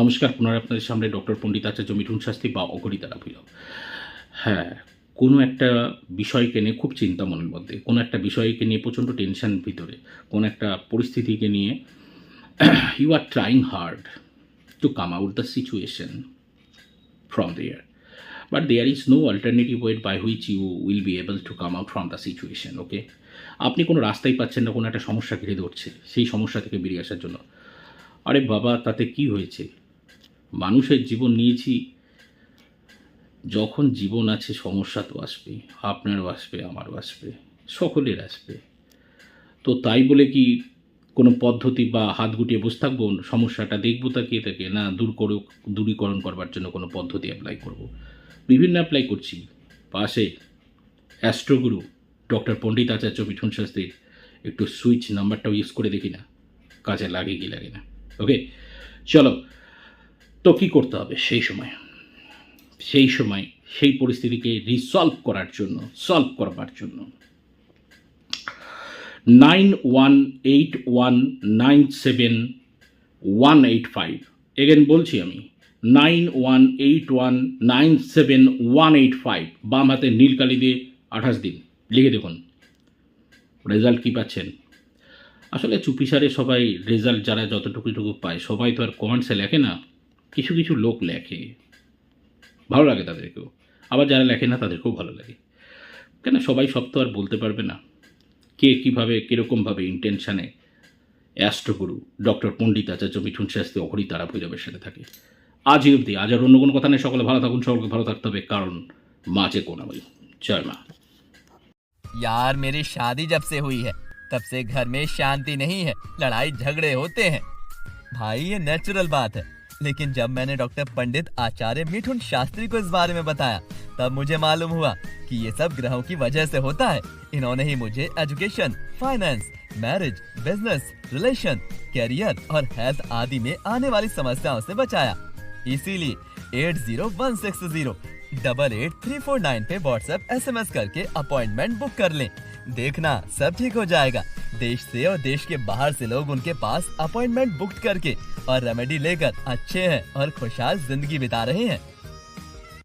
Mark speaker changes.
Speaker 1: নমস্কার পুনরায় আপনাদের সামনে ডক্টর পণ্ডিত আচার্য মিঠুন শাস্তি বা অগরিতারা ভৈরব হ্যাঁ কোনো একটা বিষয়কে নিয়ে খুব চিন্তা মনের মধ্যে কোনো একটা বিষয়কে নিয়ে প্রচণ্ড টেনশন ভিতরে কোনো একটা পরিস্থিতিকে নিয়ে you are trying hard to come out the situation from there. But there is no alternative way by which you will be able to come out from the situation, okay আপনি কোনো রাস্তাই পাচ্ছেন না কোনো একটা সমস্যা ঘিরে ধরছে সেই সমস্যা থেকে বেরিয়ে আসার জন্য। আরে বাবা তাতে কি হয়েছে? মানুষের জীবন নিয়েছি। যখন জীবন আছে, সমস্যা তো আসবে আপনারও আসবে, আমারও আসবে, সকলের আসবে। তো তাই বলে কি কোনো পদ্ধতি বা হাত গুটিয়ে বসে থাকব, সমস্যাটা দেখব, তাকিয়ে থেকে না, দূর করে দূরীকরণ করবার জন্য কোনো পদ্ধতি অ্যাপ্লাই করব। বিভিন্ন অ্যাপ্লাই করছি। পাশে অ্যাস্ট্রোগুরু ডক্টর পণ্ডিত আচার্য মিঠুন শাস্ত্রীর একটু সুইচ নাম্বারটাও ইউজ করে দেখি না। কাজে লাগে কি লাগে না। ওকে চলো তো কী করতে হবে সেই সময়? সেই সময় সেই পরিস্থিতিকে রিসলভ করার জন্য সলভ করবার জন্য। Nine one eight one nine seven one eight five again বলছি আমি nine one eight one nine seven one eight five বাম হাতে নীলকালি দিয়ে আঠাশ দিন, লিখে দেখুন। রেজাল্ট কী পাচ্ছেন? আসলে চুপিসারে সবাই রেজাল্ট যারা যতটুকুটুকু পায়, সবাই তো আর কমেন্টসে লেখে না। কিছু কিছু লোক লেখে ভালো লাগে তাদেরকেও আবার যারা লেখে না তাদেরকেও ভালো লাগে কেন সবাই সব তো আর বলতে পারবে না কে কীভাবে কীরকমভাবে ইন্টেনশানে অ্যাস্ট্রোগুরু ডক্টর পণ্ডিত আচার্য মিঠুন শাস্ত্রী অঘরি তারা ভৈরবের সাথে থাকে আজই অবধি আজ আর অন্য কোনো কথা নেই সকলে ভালো থাকুন সকলকে ভালো থাকতে হবে কারণ মাঝে কোনাবলি জয় মা
Speaker 2: यार मेरी शादी जब से हुई है तब से घर में शांति नहीं है लड़ाई झगड़े होते हैं भाई ये नेचुरल बात है लेकिन जब मैंने डॉक्टर पंडित आचार्य मिठुन शास्त्री को इस बारे में बताया, तब मुझे मालूम हुआ कि ये सब ग्रहों की वजह से होता है। इन्होंने ही मुझे education, finance, marriage, business, relation, career और हेल्थ आदि में आने वाली समस्याओं से बचाया। इसीलिए eight zero one six zero double eight three four nine पे व्हाट्सएप एस एम एस करके अपॉइंटमेंट बुक कर लें। देखना, सब ठीक हो जाएगा। देश से और देश के बाहर से लोग उनके पास अपॉइंटमेंट बुक करके और रेमेडी लेकर अच्छे हैं और खुशहाल ज़िंदगी बिता रहे हैं।